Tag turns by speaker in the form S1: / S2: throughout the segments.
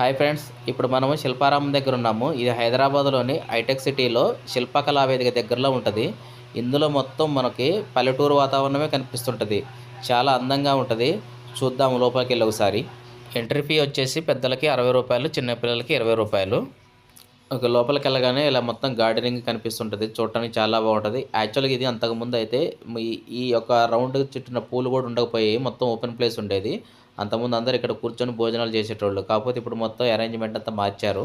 S1: Hi friends ఇప్పుడు మనము శిల్పారామం దగ్గర ఉన్నాము. ఇది హైదరాబాద్లోని హైటెక్ సిటీలో శిల్పకళా వేదిక దగ్గరలో ఉంటుంది. ఇందులో మొత్తం మనకి పల్లెటూరు వాతావరణమే కనిపిస్తుంటుంది. చాలా అందంగా ఉంటుంది. చూద్దాము లోపలికి వెళ్ళి ఒకసారి. ఎంట్రీ ఫీ వచ్చేసి పెద్దలకి అరవై రూపాయలు చిన్నపిల్లలకి ఇరవై రూపాయలు. ఒక లోపలికి వెళ్ళగానే ఇలా మొత్తం గార్డెనింగ్ కనిపిస్తుంటుంది. చూడటానికి చాలా బాగుంటుంది. యాక్చువల్గా ఇది అంతకుముందు అయితే ఈ- ఈ యొక్క రౌండ్ చుట్టిన పూలు కూడా ఉండకపోయి మొత్తం ఓపెన్ ప్లేస్ ఉండేది. అంతకుముందు అందరు ఇక్కడ కూర్చొని భోజనాలు చేసేటోళ్ళు. కాకపోతే ఇప్పుడు మొత్తం అరేంజ్మెంట్ అంతా మార్చారు.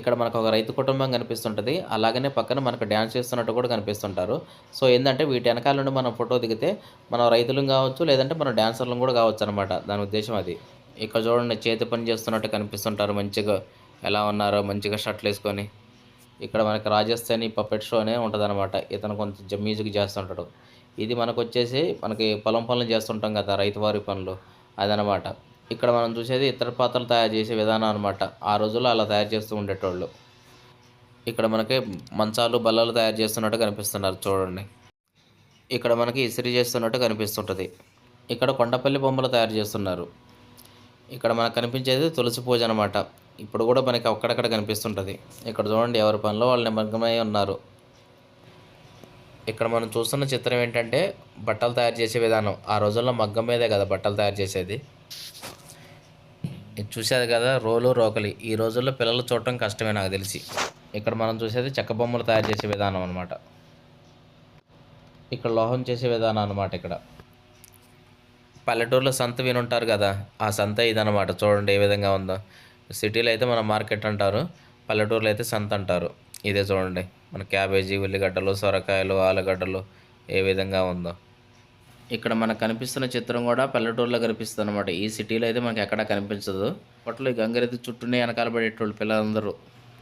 S1: ఇక్కడ మనకు ఒక రైతు కుటుంబం కనిపిస్తుంటుంది. అలాగనే పక్కన మనకు డ్యాన్స్ చేస్తున్నట్టు కూడా కనిపిస్తుంటారు. సో ఏంటంటే వీటి వెనకాల నుండి మనం ఫోటో దిగితే మనం రైతులం కావచ్చు లేదంటే మనం డ్యాన్సర్లను కూడా కావచ్చు అనమాట దాని ఉద్దేశం అది. ఇక్కడ చూడండి చేతి పని చేస్తున్నట్టు కనిపిస్తుంటారు. మంచిగా ఎలా ఉన్నారో మంచిగా షర్ట్లు వేసుకొని. ఇక్కడ మనకి రాజస్థానీ పప్పెట్ షో అనే ఉంటుంది అనమాట ఇతను కొంచెం మ్యూజిక్ చేస్తుంటాడు. ఇది మనకు వచ్చేసి మనకి పొలం పనులు చేస్తుంటాం కదా రైతువారి పనులు. అదనమాట. ఇక్కడ మనం చూసేది ఇతర పాత్రలు తయారు చేసే విధానం అనమాట ఆ రోజుల్లో అలా తయారు చేస్తూ ఉండేటోళ్ళు. ఇక్కడ మనకి మంచాలు బల్లలు తయారు చేస్తున్నట్టు కనిపిస్తున్నారు చూడండి. ఇక్కడ మనకి ఇసిరి చేస్తున్నట్టు కనిపిస్తుంటుంది. ఇక్కడ కొండపల్లి బొమ్మలు తయారు చేస్తున్నారు. ఇక్కడ మనకు కనిపించేది తులసి పూజ అనమాట ఇప్పుడు కూడా మనకి అక్కడక్కడ కనిపిస్తుంటుంది. ఇక్కడ చూడండి ఎవరి పనిలో వాళ్ళు నిమగ్నమై ఉన్నారు. ఇక్కడ మనం చూస్తున్న చిత్రం ఏంటంటే బట్టలు తయారు చేసే విధానం. ఆ రోజుల్లో మగ్గం మీదే కదా బట్టలు తయారు చేసేది. ఇది చూసేది కదా రోలు రోకలి. ఈ రోజుల్లో పిల్లలు చూడటం కష్టమే నాకు తెలిసి. ఇక్కడ మనం చూసేది చెక్క బొమ్మలు తయారు చేసే విధానం అనమాట ఇక్కడ లోహం చేసే విధానం అనమాట ఇక్కడ. పల్లెటూరులో సంత వినుంటారు కదా. ఆ సంత ఇదనమాట చూడండి ఏ విధంగా ఉందో. సిటీలో అయితే మన మార్కెట్ అంటారు. పల్లెటూరులో అయితే సంత అంటారు. ఇదే చూడండి. మన క్యాబేజీ ఉల్లిగడ్డలు సొరకాయలు ఆలుగడ్డలు ఏ విధంగా ఉందో. ఇక్కడ మనకు కనిపిస్తున్న చిత్రం కూడా పల్లెటూరులో కనిపిస్తుంది అనమాట ఈ సిటీలో అయితే మనకి ఎక్కడా కనిపించదు. అప్పట్లో ఈ గంగరెద్దు చుట్టూనే వెనకాల పడేటోళ్ళు పిల్లలందరూ.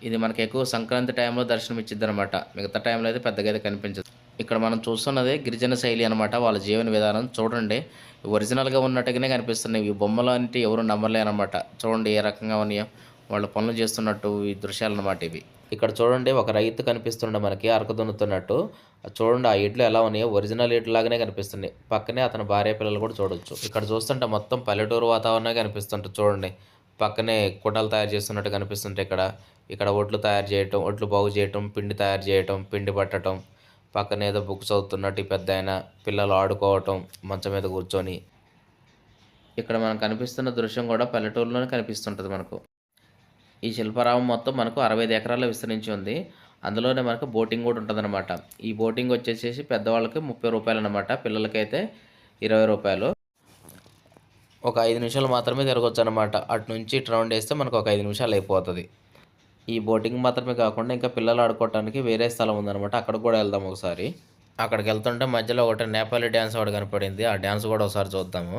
S1: ఇది మనకి ఎక్కువ సంక్రాంతి టైంలో దర్శనం ఇచ్చిద్ది అనమాట మిగతా టైంలో అయితే పెద్దగా అయితే కనిపించదు. ఇక్కడ మనం చూస్తున్నది గిరిజన శైలి అనమాట వాళ్ళ జీవన విధానం చూడండి. ఒరిజినల్గా ఉన్నట్టుగానే కనిపిస్తున్నాయి. ఈ బొమ్మలు అంటే ఎవరు నమ్మలేనమాట చూడండి ఏ రకంగా ఉన్నాయో. వాళ్ళు పనులు చేస్తున్నట్టు ఈ దృశ్యాలు అనమాట ఇవి. ఇక్కడ చూడండి ఒక రైతు కనిపిస్తుండే మనకి అరకదున్నుతున్నట్టు చూడండి ఆ ఇడ్లు ఎలా ఉన్నాయో ఒరిజినల్ ఇడ్లు లాగానే కనిపిస్తున్నాయి పక్కనే అతని భార్య పిల్లలు కూడా చూడొచ్చు. ఇక్కడ చూస్తుంటే మొత్తం పల్లెటూరు వాతావరణమే కనిపిస్తుంటుంది చూడండి. పక్కనే కుటలు తయారు చేస్తున్నట్టు కనిపిస్తుంటే ఇక్కడ. ఇక్కడ ఒట్లు తయారు చేయటం ఒట్లు బాగు చేయటం పిండి తయారు చేయటం పిండి పట్టడం పక్కన ఏదో బుక్ చదువుతున్నట్టు ఈ పెద్ద ఆయన పిల్లలు ఆడుకోవటం మంచం మీద కూర్చొని. ఇక్కడ మనకు కనిపిస్తున్న దృశ్యం కూడా పల్లెటూరులోనే కనిపిస్తుంటుంది మనకు. ఈ శిల్పారామం మొత్తం మనకు అరవై ఐదు ఎకరాల్లో విస్తరించి ఉంది. అందులోనే మనకు బోటింగ్ కూడా ఉంటుందన్నమాట. ఈ బోటింగ్ వచ్చేసేసి పెద్దవాళ్ళకి ముప్పై రూపాయలు అనమాట పిల్లలకైతే ఇరవై రూపాయలు. ఒక ఐదు నిమిషాలు మాత్రమే తిరగొచ్చు అనమాట అటు నుంచి ఇటు రౌండ్ వేస్తే మనకు ఒక ఐదు నిమిషాలు అయిపోతుంది. ఈ బోటింగ్ మాత్రమే కాకుండా ఇంకా పిల్లలు ఆడుకోవడానికి వేరే స్థలం ఉందన్నమాట. అక్కడికి కూడా వెళ్దాం ఒకసారి. అక్కడికి వెళ్తుంటే మధ్యలో ఒకటి నేపాలి డ్యాన్స్ ఒకటి కనపడింది. ఆ డ్యాన్స్ కూడా ఒకసారి చూద్దాము.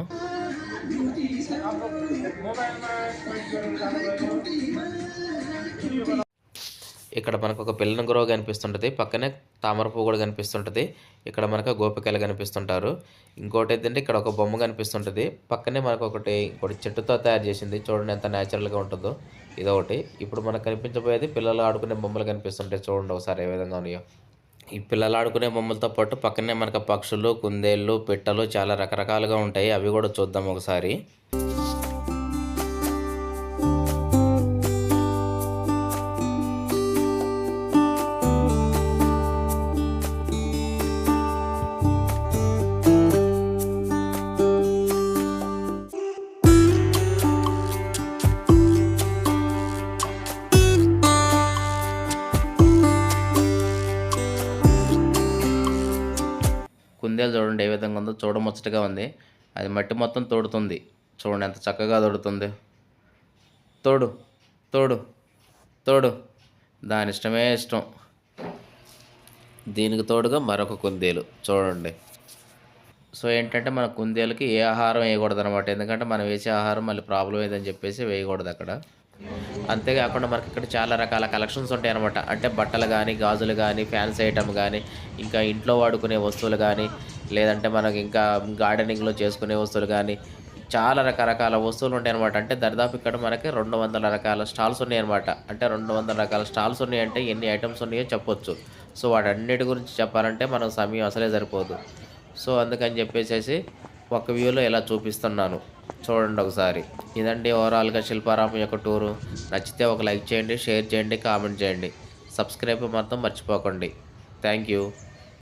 S1: ఇక్కడ మనకు ఒక పిల్లని గురవ కనిపిస్తుంటుంది. పక్కనే తామర పువ్వు కూడా కనిపిస్తుంటుంది. ఇక్కడ మనకు గోపికలు కనిపిస్తుంటారు. ఇంకోటి ఏంటంటే ఇక్కడ ఒక బొమ్మ కనిపిస్తుంటుంది. పక్కనే మనకు ఒకటి ఇంకోటి చెట్టుతో తయారు చేసింది. చూడండి ఎంత న్యాచురల్గా ఉంటుందో. ఇదొకటి. ఇప్పుడు మనకు కనిపించబోయేది పిల్లలు ఆడుకునే బొమ్మలు కనిపిస్తుంటాయి. చూడండి ఒకసారి ఏ విధంగా ఉన్నాయో. ఈ పిల్లలు ఆడుకునే బొమ్మలతో పాటు పక్కనే మనకు పక్షులు కుందేళ్ళు పిట్టలు చాలా రకరకాలుగా ఉంటాయి. అవి కూడా చూద్దాం ఒకసారి. కుందేలు చూడండి ఏ విధంగా ఉందో చూడముచ్చటగా ఉంది. అది మట్టి మొత్తం తోడుతుంది. చూడండి ఎంత చక్కగా తోడుతుంది. తోడు తోడు తోడు. దాని ఇష్టమే ఇష్టం. దీనికి తోడుగా మరొక కుందేలు. చూడండి. సో ఏంటంటే మన కుందేలకి ఏ ఆహారం వేయకూడదు అనమాట ఎందుకంటే మనం వేసే ఆహారం మళ్ళీ ప్రాబ్లం ఏదని చెప్పేసి వేయకూడదు అక్కడ. అంతేకాకుండా మనకి ఇక్కడ చాలా రకాల కలెక్షన్స్ ఉంటాయి అనమాట అంటే బట్టలు కానీ గాజులు కానీ ఫ్యాన్స్ ఐటమ్ కానీ ఇంకా ఇంట్లో వాడుకునే వస్తువులు కానీ లేదంటే మనకి ఇంకా గార్డెనింగ్లో చేసుకునే వస్తువులు కానీ చాలా రకరకాల వస్తువులు ఉంటాయి అనమాట అంటే దరిదాపు ఇక్కడ మనకి రెండు వందల రకాల స్టాల్స్ ఉన్నాయి అనమాట అంటే రెండు వందల రకాల స్టాల్స్ ఉన్నాయంటే ఎన్ని ఐటమ్స్ ఉన్నాయో చెప్పొచ్చు. సో వాటన్నిటి గురించి చెప్పాలంటే మనం సమయం అసలే సరిపోదు. సో అందుకని చెప్పేసేసి ఒక వ్యూలో ఇలా చూపిస్తున్నాను. చూడండి ఒకసారి. ఇదండి ఓవరాల్గా శిల్పారామం యొక్క టూరు. నచ్చితే ఒక లైక్ చేయండి షేర్ చేయండి కామెంట్ చేయండి. సబ్స్క్రైబ్ మాత్రం మర్చిపోకండి. Thank you.